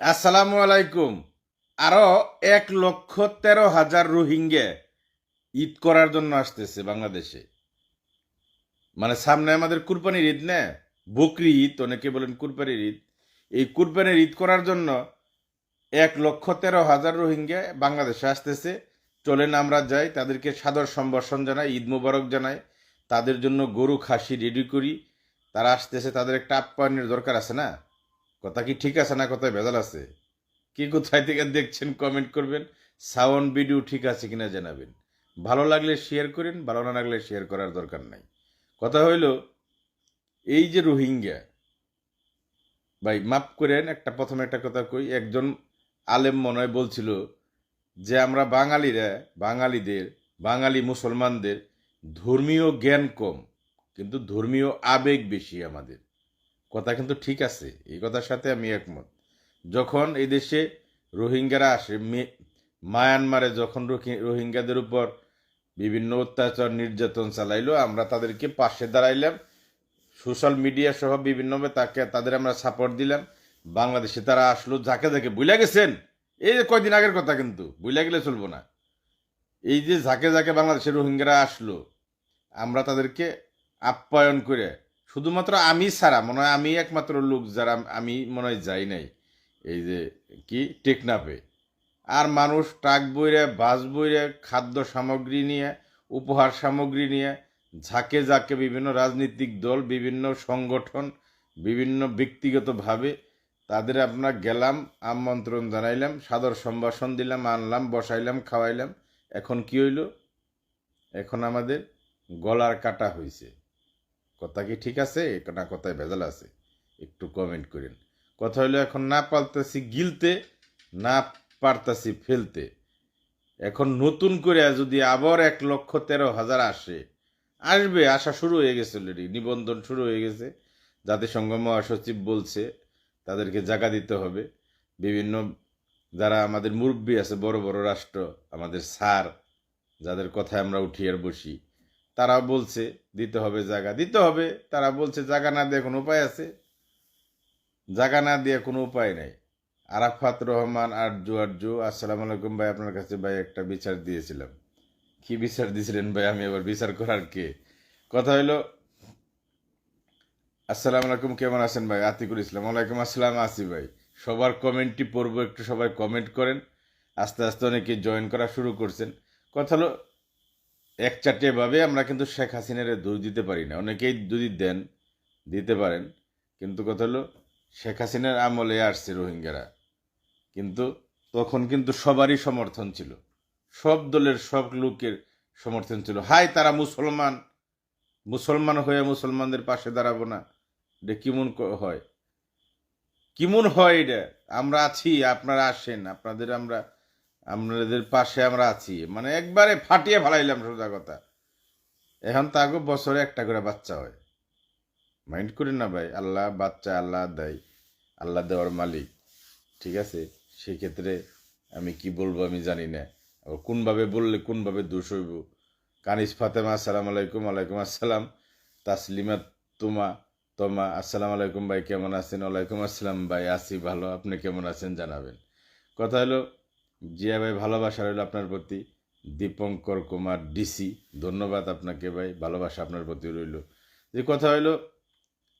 আসসালামু আলাইকুম। আরও এক লক্ষ তেরো হাজার রোহিঙ্গা ঈদ করার জন্য আসতেছে বাংলাদেশে। মানে সামনে আমাদের কুরবানির ঈদ না? বকরি ঈদ, অনেকে বলেন কুরবানির ঈদ। এই কুরবানির ঈদ করার জন্য এক লক্ষ তেরো হাজার রোহিঙ্গা বাংলাদেশে আসতেছে। চলেন আমরা যাই, তাদেরকে সাদর সম্ভাষণ জানাই, ঈদ মুবারক জানাই। তাদের জন্য গরু, খাসি রেডি করি। তারা আসতেছে, তাদের একটা আপ্যায়নের দরকার আছে না? কথা কি ঠিক আছে না কথায় ভেজাল আছে? কি কোথায় থেকে দেখছেন কমেন্ট করবেন? সাউন্ড ভিডিও ঠিক আছে কিনা জানাবেন। ভালো লাগলে শেয়ার করেন, ভালো না লাগলে শেয়ার করার দরকার নাই। কথা হইল, এই যে রোহিঙ্গা, ভাই মাফ করেন, একটা প্রথমে একটা কথা কই, একজন আলেম মনে হয় বলছিল যে আমরা বাঙালিরা, বাঙালিদের, বাঙালি মুসলমানদের ধর্মীয় জ্ঞান কম, কিন্তু ধর্মীয় আবেগ বেশি আমাদের। কথা কিন্তু ঠিক আছে, এই কথার সাথে আমি একমত। যখন এই দেশে রোহিঙ্গারা আসে মায়ানমারে যখন রোহি- রোহিঙ্গাদের উপর বিভিন্ন অত্যাচার, নির্যাতন চালাইলো, আমরা তাদেরকে পাশে দাঁড়াইলাম। সোশ্যাল মিডিয়া সহ বিভিন্নভাবে তাকে, তাদের আমরা সাপোর্ট দিলাম। বাংলাদেশে তারা আসলো, যাকে যাকে বুঝলা গেছেন? এই যে কয়দিন আগের কথা কিন্তু বুঝলা গেলে চলবো না। এই যে যাকে যাকে বাংলাদেশের রোহিঙ্গারা আসলো, আমরা তাদেরকে আপ্যায়ন করে শুধুমাত্র আমি ছাড়া, মনে হয় আমি একমাত্র লোক যারা আমি মনে হয় যাই নাই। এই যে কি? টেকনাফে। আর মানুষ ট্রাক বইরে, বাস বইরে, খাদ্য সামগ্রী নিয়ে, উপহার সামগ্রী নিয়ে, ঝাঁকে ঝাঁকে বিভিন্ন রাজনৈতিক দল, বিভিন্ন সংগঠন, বিভিন্ন ব্যক্তিগতভাবে তাদের আপনার গেলাম, আমন্ত্রণ জানাইলাম, সাদর সম্ভাষণ দিলাম, আনলাম, বসাইলাম, খাওয়াইলাম। এখন কি হইল? এখন আমাদের গলার কাটা হয়েছে কথা কি ঠিক আছে? না কথায় ভেজাল আছে। একটু কমেন্ট করেন। কথা হলো এখন না পারতাছি গিলতে, না পারতাছি ফেলতে। এখন নতুন করে যদি আবার এক লক্ষ তেরো হাজার আসে, আসবে আসা শুরু হয়ে গেছে অলরেডি নিবন্ধন শুরু হয়ে গেছে। জাতিসংঘ মহাসচিব বলছে, তাদেরকে জায়গা দিতে হবে। বিভিন্ন যারা আমাদের মুরব্বী আছে, বড় বড় রাষ্ট্র, আমাদের স্যার, যাদের কথায় আমরা উঠি আর বসি তারা বলছে, দিতে হবে জায়গা। দিতে হবে, তারা বলছে, জায়গা না দিয়ে কোনো উপায় আছে। জায়গা না দিয়ে কোনো উপায় নাই। আরাফাত রহমান, আরজু আরজু, আসসালামু আলাইকুম ভাই, আপনার কাছে ভাই একটা বিচার দিয়েছিলাম। কি বিচার দিয়েছিলেন ভাই? আমি এবার বিচার করার কে? কথা হইল, আসসালামু আলাইকুম, কেমন আছেন ভাই? আতিকুল ইসলাম। ওয়ালাইকুম আসসালাম, আসি ভাই। সবার কমেন্টটি পড়ব, একটু সবাই কমেন্ট করেন। আস্তে আস্তে অনেকে জয়েন করা শুরু করছেন। কথা হলো এক ভাবে আমরা কিন্তু শেখ হাসিনারে দোষ দিতে পারি না। অনেকেই যদি দেন, দিতে পারেন। কিন্তু কথা হলো, শেখ হাসিনার আমলে আসছে রোহিঙ্গারা। কিন্তু তখন কিন্তু সবারই সমর্থন ছিল। সব দলের সব লোকের সমর্থন ছিল। হাই তারা মুসলমান! মুসলমান হয়ে মুসলমানদের পাশে দাঁড়াবো না। এটা কেমন হয়? কেমন হয় এটা? আমরা আছি, আপনারা আসেন, আপনাদের আমরা আপনাদের পাশে আমরা আছি। মানে একবারে ফাটিয়ে ফালাইলাম সোজা কথা। এখন তাকে বছরে একটা করে বাচ্চা হয়। মাইন্ড করেন না ভাই, আল্লাহ বাচ্চা আল্লাহ দেয়, আল্লাহ দেওয়ার মালিক। ঠিক আছে? সেক্ষেত্রে আমি কি বলব আমি জানি না। আবার কোনভাবে বললে কোনভাবে দোষ হইব? কানিস ফাতেমা, আসসালাম আলাইকুম আলাইকুম আসসালাম। তাসলিমা তোমা তোমা, আসসালাম আলাইকুম ভাই, কেমন আছেন? ওয়ালাইকুম আসসালাম ভাই আছি ভালো, আপনি কেমন আছেন জানাবেন। কথা হলো জিয়া ভাই ভালোবাসা রইল আপনার প্রতি। দীপঙ্কর কুমার ডিসি, ধন্যবাদ আপনাকে ভাই, ভালোবাসা আপনার প্রতি রইল। যে কথা হইল,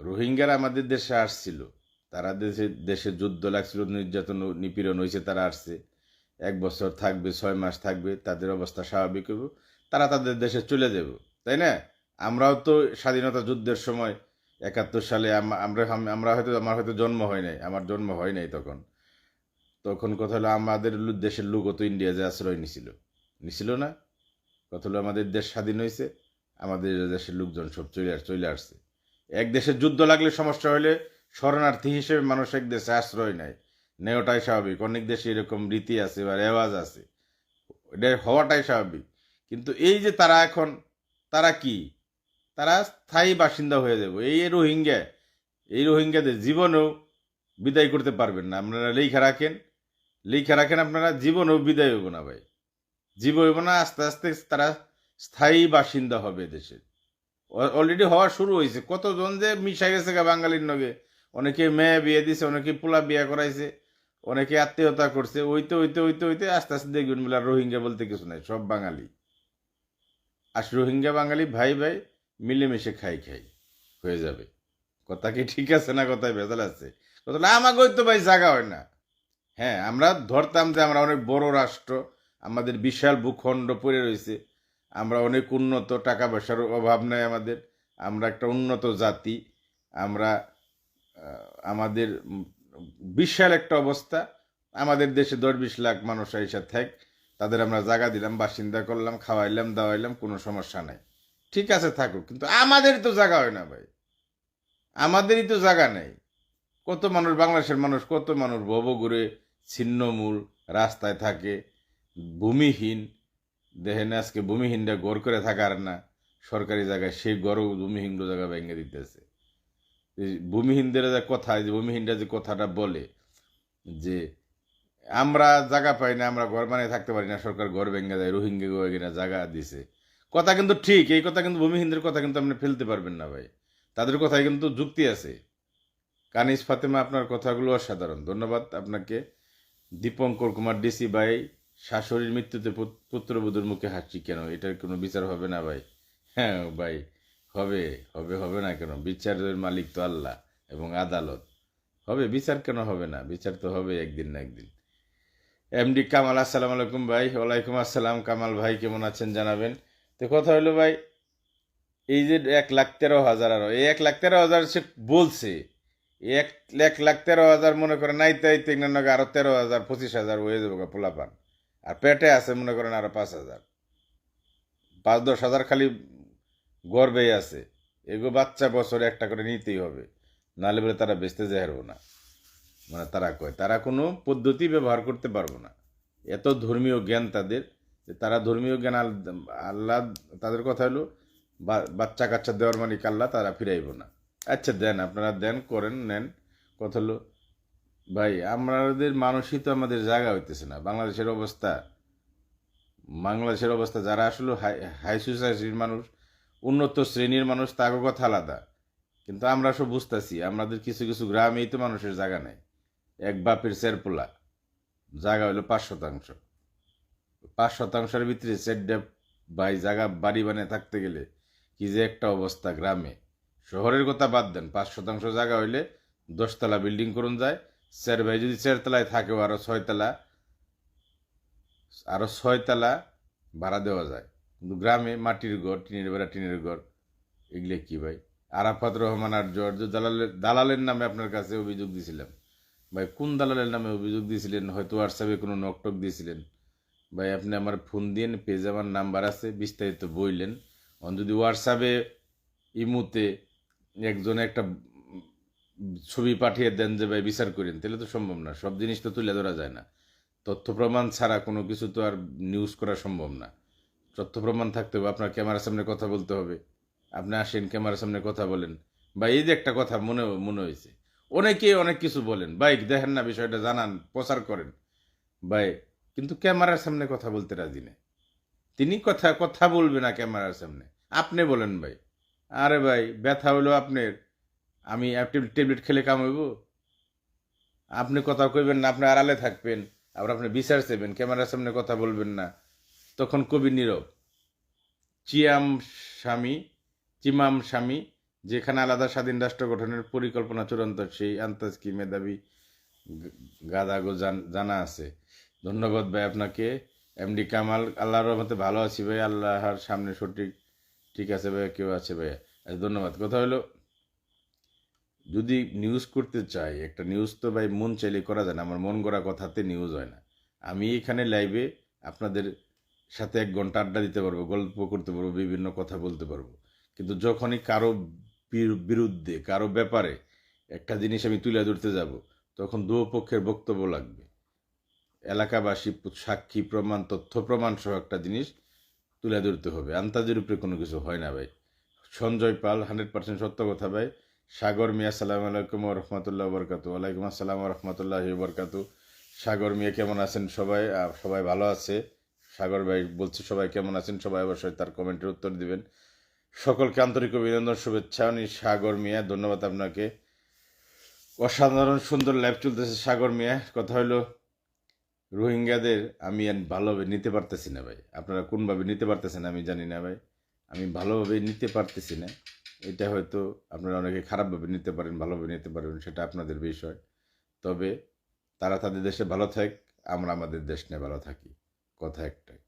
রোহিঙ্গারা আমাদের দেশে আসছিল। তারা দেশে দেশে যুদ্ধ লাগছিল, নির্যাতন নিপীড়ন হয়েছে তারা আসছে। এক বছর থাকবে, ছয় মাস থাকবে, তাদের অবস্থা স্বাভাবিক হবে তারা তাদের দেশে চলে যাব, তাই না? আমরাও তো স্বাধীনতা যুদ্ধের সময় একাত্তর সালে আম- আমরা আমরা হয়তো, আমার হয়তো জন্ম হয় নাই, আমার জন্ম হয় নাই তখন। তখন কথা হলো আমাদের দেশের লোক তো ইন্ডিয়া যে আশ্রয় নিছিল। নিছিল না। কথা হলো আমাদের দেশ স্বাধীন হয়েছে, আমাদের দেশের লোকজন সব চলে চলে আসছে। এক দেশে যুদ্ধ লাগলে সমস্যা হলে শরণার্থী হিসেবে মানুষ এক দেশে আশ্রয় নেয়। নেওয়াটাই স্বাভাবিক। অনেক দেশে এরকম রীতি আছে বা রেওয়াজ আছে। এটা হওয়াটাই স্বাভাবিক। কিন্তু এই যে তারা এখন, তারা কি? তারা স্থায়ী বাসিন্দা হয়ে যাবে। এই রোহিঙ্গা, এই রোহিঙ্গাদের জীবনেও বিদায় করতে পারবেন না। আপনারা লেখা রাখেন লেখা রাখেন আপনারা জীবনেও বিদায় হইব না ভাই। জীব হইব না আস্তে আস্তে তারা স্থায়ী বাসিন্দা হবে দেশের অলরেডি হওয়া শুরু হয়েছে কতজন যে মিশা গেছে গা বাঙালির নগে। অনেকে মেয়ে বিয়ে দিছে অনেকে পোলা বিয়ে করাইছে অনেকে আত্মীয়তা করছে। ওইতে ওইতে ওইতে ওইতে আস্তে আস্তে দেখবেন বলে রোহিঙ্গা বলতে কিছু নাই সব বাঙালি। আর রোহিঙ্গা বাঙালি ভাই ভাই মিলেমিশে খাই খাই হয়ে যাবে। কথা কি ঠিক আছে না কথায় ভেজাল আছে? কথা হলো, আমাকে তো ভাই জাগা হয় না। হ্যাঁ আমরা ধরতাম যে আমরা অনেক বড় রাষ্ট্র, আমাদের বিশাল ভূখণ্ড পড়ে রয়েছে, আমরা অনেক উন্নত, টাকা পয়সার অভাব নেই আমাদের, আমরা একটা উন্নত জাতি, আমরা আমাদের বিশাল একটা অবস্থা, আমাদের দেশে দশ বিশ লাখ মানুষ এসে থাক, তাদের আমরা জায়গা দিলাম, বাসিন্দা করলাম, খাওয়াইলাম, দাওয়াইলাম, কোনো সমস্যা নাই। ঠিক আছে, থাকুক, কিন্তু আমাদের তো জায়গা হয় না ভাই, আমাদেরই তো জায়গা নেই। কত মানুষ, বাংলাদেশের মানুষ কত মানুষ ভবঘুরে ছিন্নমূল রাস্তায় থাকে, ভূমিহীন দেখেন আজকে ভূমিহীনরা গড় করে থাকার না, সরকারি জায়গায় সেই গড়ও ভূমিহীন জায়গা ভেঙে দিতেছে। ভূমিহীনদের যে কথা যে ভূমিহীনরা যে কথাটা বলে যে আমরা জায়গা পাই না, আমরা ঘর বানিয়ে থাকতে পারি না, সরকার ঘর ভেঙে দেয়, রোহিঙ্গা গোয়াগিনা জায়গা দিছে। কথা কিন্তু ঠিক, এই কথা কিন্তু ভূমিহীনদের কথা কিন্তু আপনি ফেলতে পারবেন না ভাই। তাদের কথায় কিন্তু যুক্তি আছে। কানিস ফাতেমা, আপনার কথাগুলো অসাধারণ। ধন্যবাদ আপনাকে। দীপঙ্কর কুমার ডিসি ভাই, শাশুড়ির মৃত্যুতে পুত- পুত্রবধূর মুখে হাসি কেন? এটার কোনো বিচার হবে না ভাই। হ্যাঁ ভাই, হবে হবে হবে না কেন? বিচারের মালিক তো আল্লাহ এবং আদালত। হবে, বিচার কেন হবে না? বিচার তো হবে একদিন না একদিন। এমডি কামাল, আসসালামু আলাইকুম ভাই। ওয়ালাইকুম আসসালাম। কামাল ভাই, কেমন আছেন জানাবেন? তো কথা হলো ভাই, এই যে এক লাখ তেরো হাজার আরও, এই এক লাখ তেরো হাজার সে বলছে এক এক লাখ তেরো হাজার মনে করেন নাই তাই তিন নাকি আরও তেরো হাজার, পঁচিশ হাজার হয়ে যাব গা পোলা পান আর পেটে আছে মনে করেন আরও পাঁচ হাজার। পাঁচ, দশ হাজার খালি গর্বেই আছে। এগো বাচ্চা বছরে একটা করে নিতেই হবে। নাহলে বলে তারা বেচতে যায় না। মানে তারা কয়, তারা কোনো পদ্ধতি ব্যবহার করতে পারব না। এত ধর্মীয় জ্ঞান তাদের, যে তারা ধর্মীয় জ্ঞান আল- আল্লাহ, তাদের কথা হলো বাচ্চা কাচ্চা দেওয়ার মালিক আল্লাহ, তারা ফিরাইব না। আচ্ছা দেন, আপনারা দেন, করেন, নেন। কথা হলো, ভাই, আমাদের মানুষই তো আমাদের জায়গা হইতেছে না। বাংলাদেশের অবস্থা বাংলাদেশের অবস্থা, যারা আসলে হাই হাই সোসাইটির মানুষ, উন্নত শ্রেণির মানুষ তাগো কথা আলাদা। কিন্তু আমরা সব বুঝতেছি, আমাদের কিছু কিছু গ্রামেই তো মানুষের জায়গা নেই। এক বাপের চেরপোলা জায়গা হলো পাঁচ শতাংশ। পাঁচ শতাংশের ভিতরে চারটা ভাই জায়গা, বাড়ি বানিয়ে থাকতে গেলে কি যে একটা অবস্থা গ্রামে। শহরের কথা বাদ দেন, পাঁচ শতাংশ জায়গা হইলে দশতলা বিল্ডিং করুন যায়। চার ভাই যদি চারতলায় থাকেও আরও ছয়তলা আরও ছয়তলা ভাড়া দেওয়া যায়। কিন্তু গ্রামে মাটির ঘর, টিনের বেড়া, টিনের ঘর, এগুলো কী ভাই? আরাফাত রহমান আর জর্জ দালালের দালালের নামে আপনার কাছে অভিযোগ দিয়েছিলাম ভাই, কোন দালালের নামে অভিযোগ দিয়েছিলেন হয়তো হোয়াটসঅ্যাপে কোনো নকটক দিয়েছিলেন ভাই, আপনি আমার ফোন দিন পেজ আমার নাম্বার আছে, বিস্তারিত বইলেন। অন যদি হোয়াটসঅ্যাপে ইমুতে একজন একটা ছবি পাঠিয়ে দেন যে, ভাই, বিচার করেন। তাহলে তো সম্ভব না। সব জিনিস তো তুলে ধরা যায় না। তথ্য প্রমাণ ছাড়া কোনো কিছু তো আর নিউজ করা সম্ভব না। তথ্য প্রমাণ থাকতে হবে। আপনার ক্যামেরার সামনে কথা বলতে হবে। আপনি আসেন, ক্যামেরার সামনে কথা বলেন। বা এই যে একটা কথা মনে মনে হয়েছে। অনেকে অনেক কিছু বলেন। ভাই, দেখেন না বিষয়টা, জানান, প্রচার করেন। ভাই, কিন্তু ক্যামেরার সামনে কথা বলতে রাজি নেই তিনি কথা কথা বলবে না ক্যামেরার সামনে। আপনি বলেন, ভাই। আরে ভাই, ব্যথা হলো আপনার। আমি ট্যাবলেট খেলে কামাইব আপনি কথা কইবেন না, আপনি আড়ালে থাকবেন। আবার আপনি বিচার চাইবেন ক্যামেরার সামনে কথা বলবেন না। তখন কবি নীরব। চিয়াম স্বামী, চিমাম স্বামী, যেখানে আলাদা স্বাধীন রাষ্ট্র গঠনের পরিকল্পনা চূড়ান্ত, সেই আন্তাজ কি মেধাবী গাদাগো জানা আছে। ধন্যবাদ ভাই আপনাকে। এমডি কামাল, আল্লাহর রহমতে ভালো আছি ভাই, আল্লাহর সামনে সঠিক ঠিক আছে ভাইয়া কেউ আছে ভাইয়া? আচ্ছা, ধন্যবাদ। কথা হলো যদি নিউজ করতে চাই একটা নিউজ তো ভাই মন চাইলে করা যায় না আমার মন গড়া কথাতে নিউজ হয় না। আমি এখানে লাইভে আপনাদের সাথে এক ঘণ্টা আড্ডা দিতে পারব গল্প করতে পারব বিভিন্ন কথা বলতে পারব। কিন্তু যখনই কারও বিরু- বিরুদ্ধে কারও ব্যাপারে একটা জিনিস আমি তুলে ধরতে যাব তখন দুপক্ষের বক্তব্য লাগবে। এলাকাবাসী সাক্ষী প্রমাণ তথ্য প্রমাণ সহ একটা জিনিস তুলে ধরতে হবে। আন্তাজের উপরে কোনো কিছু হয় না ভাই। সঞ্জয় পাল, হান্ড্রেড পার্সেন্ট সত্য কথা ভাই। সাগর মিয়া, সালাম আলাইকুম রহমতুল্লাহ বরকাতু। ওয়ালাইকুম আসসালাম রহমতুল্লাহ বরকাতু। সাগর মিয়া, কেমন আছেন সবাই? সবাই ভালো আছে। সাগর ভাই বলছি সবাই কেমন আছেন? সবাই অবশ্যই তার কমেন্টের উত্তর দিবেন। সকলকে আন্তরিক অভিনন্দন, শুভেচ্ছা। উনি সাগর মিয়া, ধন্যবাদ আপনাকে। অসাধারণ সুন্দর লাইভ চলতেছে সাগর মিয়া। কথা হলো রোহিঙ্গাদের আমি ভালোভাবে নিতে পারতেছি না ভাই। আপনারা কোনভাবে নিতে পারতেছেন আমি জানি না ভাই। আমি ভালোভাবে নিতে পারতেছি না। এটা হয়তো আপনারা অনেকে খারাপভাবে নিতে পারেন, ভালোভাবে নিতে পারেন সেটা আপনাদের বিষয়। তবে তারা তাদের দেশে ভালো থাক, আমরা আমাদের দেশ নিয়ে ভালো থাকি। কথা একটাই।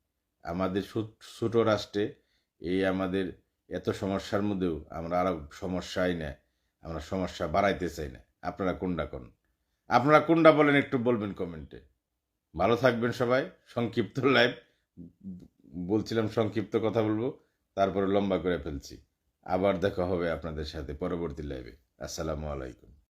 আমাদের ছোট- রাষ্ট্রে এই আমাদের এত সমস্যার মধ্যেও আমরা আরও সমস্যাই না, আমরা সমস্যা বাড়াইতে চাই না। আপনারা কোনটা কোন? আপনারা কোনটা বলেন একটু বলবেন কমেন্টে। ভালো থাকবেন সবাই। সংক্ষিপ্ত লাইভ বলছিলাম সংক্ষিপ্ত কথা বলব, তারপরে লম্বা করে ফেলছি। আবার দেখা হবে আপনাদের সাথে পরবর্তী লাইভে আসসালামু আলাইকুম।